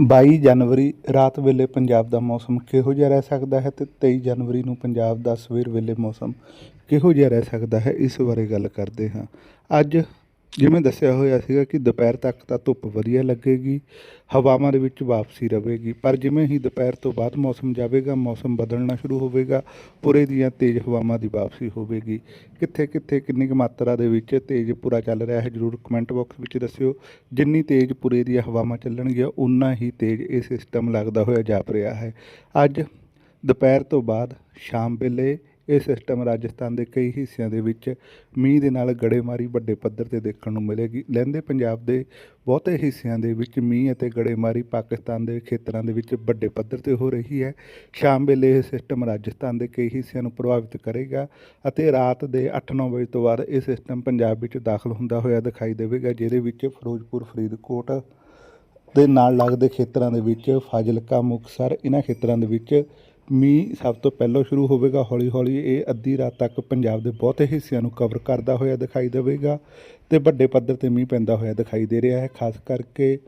22 ਜਨਵਰੀ ਰਾਤ ਵੇਲੇ ਪੰਜਾਬ ਦਾ ਮੌਸਮ ਕਿਹੋ ਜਿਹਾ ਰਹਿ ਸਕਦਾ ਹੈ ਤੇ 23 ਜਨਵਰੀ ਨੂੰ ਪੰਜਾਬ ਦਾ ਸਵੇਰ ਵੇਲੇ ਮੌਸਮ ਕਿਹੋ ਜਿਹਾ ਰਹਿ ਸਕਦਾ ਹੈ, ਇਸ ਬਾਰੇ ਗੱਲ ਕਰਦੇ ਹਾਂ। ਅੱਜ ਜਿਵੇਂ ਦੱਸਿਆ ਹੋਇਆ ਸੀਗਾ ਕਿ ਦੁਪਹਿਰ ਤੱਕ ਤਾਂ ਧੁੱਪ ਵਧੀਆ ਲੱਗੇਗੀ, ਹਵਾਵਾਂ ਦੇ ਵਿੱਚ ਵਾਪਸੀ ਰਹੇਗੀ, ਪਰ ਜਿਵੇਂ ਹੀ ਦੁਪਹਿਰ ਤੋਂ ਬਾਅਦ ਮੌਸਮ ਜਾਵੇਗਾ, ਮੌਸਮ ਬਦਲਣਾ ਸ਼ੁਰੂ ਹੋਵੇਗਾ, ਪੁਰੇ ਦੀਆਂ ਤੇਜ਼ ਹਵਾਵਾਂ ਦੀ ਵਾਪਸੀ ਹੋਵੇਗੀ। ਕਿੱਥੇ ਕਿੱਥੇ ਕਿੰਨੀ ਕੁ ਮਾਤਰਾ ਦੇ ਵਿੱਚ ਤੇਜ਼ ਪੁਰਾ ਚੱਲ ਰਿਹਾ ਹੈ, ਜਰੂਰ ਕਮੈਂਟ ਬਾਕਸ ਵਿੱਚ ਦੱਸਿਓ। ਜਿੰਨੀ ਤੇਜ਼ ਪੁਰੇ ਦੀਆਂ ਹਵਾਵਾਂ ਚੱਲਣਗੀਆਂ ਉਨਾ ਹੀ ਤੇਜ਼ ਇਹ ਸਿਸਟਮ ਲੱਗਦਾ ਹੋਇਆ ਜਾਪ ਰਿਹਾ ਹੈ। ਅੱਜ ਦੁਪਹਿਰ ਤੋਂ ਬਾਅਦ ਸ਼ਾਮ ਵੇਲੇ ਇਹ ਸਿਸਟਮ ਰਾਜਸਥਾਨ ਦੇ ਕਈ ਹਿੱਸਿਆਂ ਦੇ ਵਿੱਚ ਮੀਂਹ ਦੇ ਨਾਲ ਗੜੇਮਾਰੀ ਵੱਡੇ ਪੱਧਰ ਤੇ ਦੇਖਣ ਨੂੰ ਮਿਲੇਗੀ। ਲਹਿੰਦੇ ਪੰਜਾਬ ਦੇ ਬਹੁਤੇ ਹਿੱਸਿਆਂ ਦੇ ਵਿੱਚ ਮੀਂਹ ਅਤੇ ਗੜੇਮਾਰੀ ਪਾਕਿਸਤਾਨ ਦੇ ਖੇਤਰਾਂ ਦੇ ਵਿੱਚ ਵੱਡੇ ਪੱਧਰ ਤੇ ਹੋ ਰਹੀ ਹੈ। ਸ਼ਾਮ ਵੇਲੇ ਇਹ ਸਿਸਟਮ ਰਾਜਸਥਾਨ ਦੇ ਕਈ ਹਿੱਸਿਆਂ ਨੂੰ ਪ੍ਰਭਾਵਿਤ ਕਰੇਗਾ ਅਤੇ ਰਾਤ ਦੇ 8-9 ਵਜੇ ਤੋਂ ਬਾਅਦ ਇਹ ਸਿਸਟਮ ਪੰਜਾਬ ਵਿੱਚ ਦਾਖਲ ਹੁੰਦਾ ਹੋਇਆ ਦਿਖਾਈ ਦੇਵੇਗਾ, ਜਿਹਦੇ ਵਿੱਚ ਫਿਰੋਜ਼ਪੁਰ, ਫਰੀਦਕੋਟ ਦੇ ਨਾਲ ਲੱਗਦੇ ਖੇਤਰਾਂ ਦੇ ਵਿੱਚ, ਫਾਜ਼ਿਲਕਾ, ਮੁਕਤਸਰ ਇਹਨਾਂ ਖੇਤਰਾਂ ਦੇ ਵਿੱਚ ਮੀਂਹ ਸਭ ਤੋਂ ਪਹਿਲਾਂ ਸ਼ੁਰੂ ਹੋਵੇਗਾ ਹੌਲੀ ਹੌਲੀ। ਇਹ ਅੱਧੀ ਰਾਤ ਤੱਕ ਪੰਜਾਬ ਦੇ ਬਹੁਤੇ ਹਿੱਸਿਆਂ ਨੂੰ ਕਵਰ ਕਰਦਾ ਹੋਇਆ ਦਿਖਾਈ ਦੇਵੇਗਾ ਤੇ ਵੱਡੇ ਪੱਧਰ ਤੇ ਮੀਂਹ ਪੈਂਦਾ ਹੋਇਆ ਦਿਖਾਈ ਦੇ ਰਿਹਾ ਹੈ। ਖਾਸ ਕਰਕੇ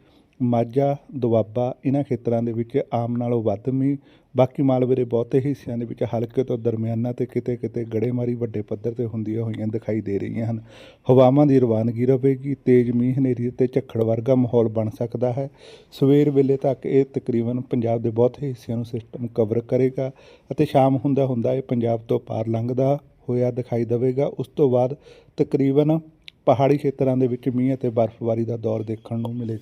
ਮਾਝਾ, ਦੁਆਬਾ ਇਹਨਾਂ ਖੇਤਰਾਂ ਦੇ ਵਿੱਚ ਆਮ ਨਾਲੋਂ ਵੱਧ ਮੀਂਹ, ਬਾਕੀ ਮਾਲਵੇ ਦੇ ਬਹੁਤੇ ਹਿੱਸਿਆਂ ਦੇ ਵਿੱਚ ਹਲਕੇ ਤੋਂ ਦਰਮਿਆਨਾ ਤੇ ਕਿਤੇ ਕਿਤੇ ਗੜੇਮਾਰੀ ਵੱਡੇ ਪੱਧਰ ਤੇ ਹੁੰਦੀਆਂ ਹੋਈਆਂ ਦਿਖਾਈ ਦੇ ਰਹੀਆਂ ਹਨ। ਹਵਾਵਾਂ ਦੀ ਰਵਾਨਗੀ ਰਹੇਗੀ ਤੇਜ਼ ਮੀਂਹ ਹਨੇਰੀ ਤੇ ਝੱਖੜ ਵਰਗਾ ਮਾਹੌਲ ਬਣ ਸਕਦਾ ਹੈ। ਸਵੇਰ ਵੇਲੇ ਤੱਕ ਇਹ ਤਕਰੀਬਨ ਪੰਜਾਬ ਦੇ ਬਹੁਤੇ ਹਿੱਸਿਆਂ ਨੂੰ ਸਿਸਟਮ ਕਵਰ ਕਰੇਗਾ ਅਤੇ ਸ਼ਾਮ ਹੁੰਦਾ ਹੁੰਦਾ ਇਹ ਪੰਜਾਬ ਤੋਂ ਪਾਰ ਲੰਘਦਾ ਹੋਇਆ ਦਿਖਾਈ ਦੇਵੇਗਾ। ਉਸ ਤੋਂ ਬਾਅਦ ਤਕਰੀਬਨ ਪਹਾੜੀ ਖੇਤਰਾਂ ਦੇ ਵਿੱਚ ਮੀਂਹ ਅਤੇ ਬਰਫ਼ਬਾਰੀ ਦਾ ਦੌਰ ਦੇਖਣ ਨੂੰ ਮਿਲੇ।